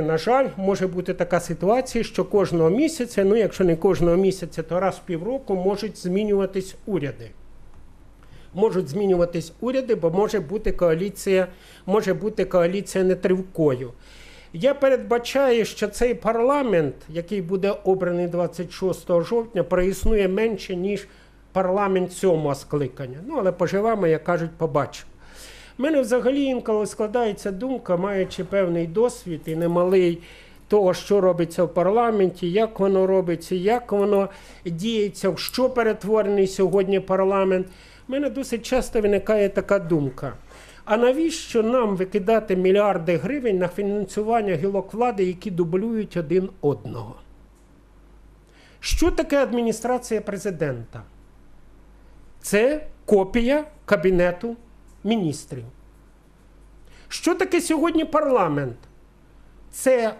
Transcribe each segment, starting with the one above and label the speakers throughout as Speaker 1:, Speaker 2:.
Speaker 1: На жаль, може бути така ситуація, що кожного місяця, ну якщо не кожного місяця, то раз в півроку можуть змінюватись уряди. Можуть змінюватись уряди, бо може бути коаліція, може бути коаліція нетривкою. Я передбачаю, що цей парламент, який буде обраний 26 жовтня, проіснує менше, ніж парламент сьомого скликання. Ну, але поживемо, як кажуть, побачимо. У мене взагалі інколи складається думка, маючи певний досвід і немалий того, що робиться в парламенті, як воно робиться, як воно діється, в що перетворений сьогодні парламент. У мене досить часто виникає така думка. А навіщо нам викидати мільярди гривень на фінансування гілок влади, які дублюють один одного? Що таке адміністрація президента? Це копія кабінету міністрів. Що таке сьогодні парламент? Це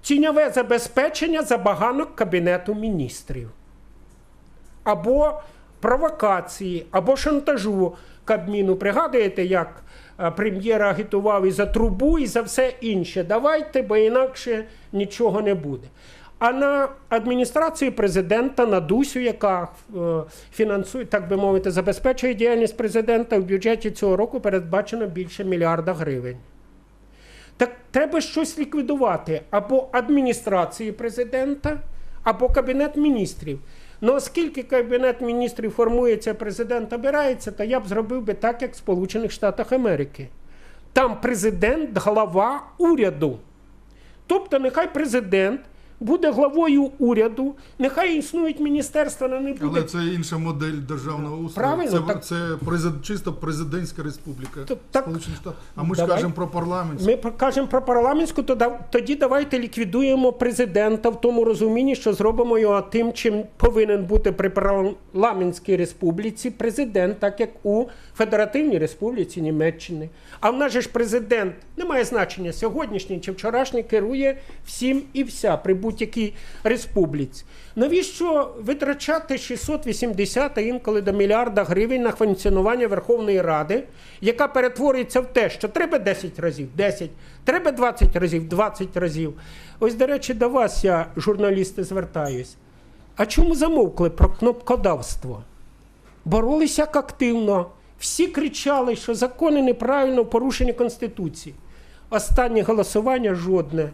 Speaker 1: тіньове забезпечення забаганок Кабінету міністрів. Або провокації, або шантажу Кабміну. Пригадуєте, як е, прем'єр агітував і за трубу, і за все інше. Давайте, бо інакше нічого не буде. А на адміністрацію президента, на Дусю, яка е, фінансує, так би мовити, забезпечує діяльність президента в бюджеті цього року передбачено більше мільярда гривень. Так треба щось ліквідувати або адміністрації президента, або кабінет міністрів. Ну, оскільки кабінет міністрів формується, президент обирається, то я б зробив би так, як в Сполучених Штатах Америки. Там президент глава уряду. Тобто, нехай президент буде главою уряду, нехай існують міністерства, але не буде.
Speaker 2: Але це інша модель державного устрою.
Speaker 1: Правильно,
Speaker 2: це
Speaker 1: так-
Speaker 2: це презид- чисто президентська республіка.
Speaker 1: То- так-.
Speaker 2: А ми ж
Speaker 1: Давай.
Speaker 2: кажемо про парламент.
Speaker 1: Ми про- кажемо про парламентську, то да- тоді давайте ліквідуємо президента в тому розумінні, що зробимо його тим, чим повинен бути при парламентській республіці президент, так як у Федеративній Республіці Німеччини. А в нас же ж президент не має значення сьогоднішній чи вчорашній керує всім і вся при будь-якій республіці. Навіщо витрачати 680 а інколи до мільярда гривень на функціонування Верховної Ради, яка перетворюється в те, що треба 10 разів 10, треба 20 разів 20 разів. Ось, до речі, до вас я, журналісти, звертаюсь. А чому замовкли про кнопкодавство? Боролися як активно. Всі кричали, що закони неправильно порушені Конституції. Останнє голосування жодне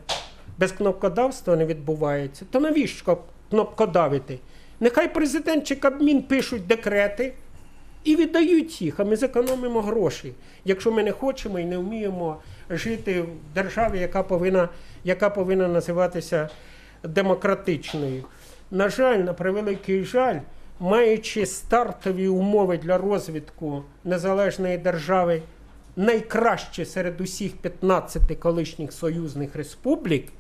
Speaker 1: без кнопкодавства не відбувається. То навіщо кнопкодавити? Нехай президент чи Кабмін пишуть декрети і віддають їх, а ми зекономимо гроші, якщо ми не хочемо і не вміємо жити в державі, яка повинна, яка повинна називатися демократичною. На жаль, на превеликий жаль, маючи стартові умови для розвитку незалежної держави, найкраще серед усіх 15 колишніх союзних республік,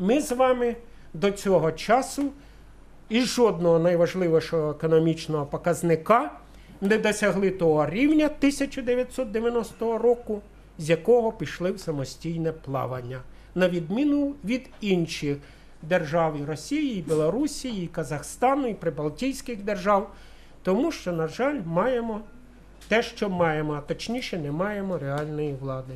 Speaker 1: ми з вами до цього часу і жодного найважливішого економічного показника не досягли того рівня 1990 року, з якого пішли в самостійне плавання, на відміну від інших держав і Росії, і Білорусі, і Казахстану, і Прибалтійських держав, тому що, на жаль, маємо те, що маємо, а точніше, не маємо реальної влади.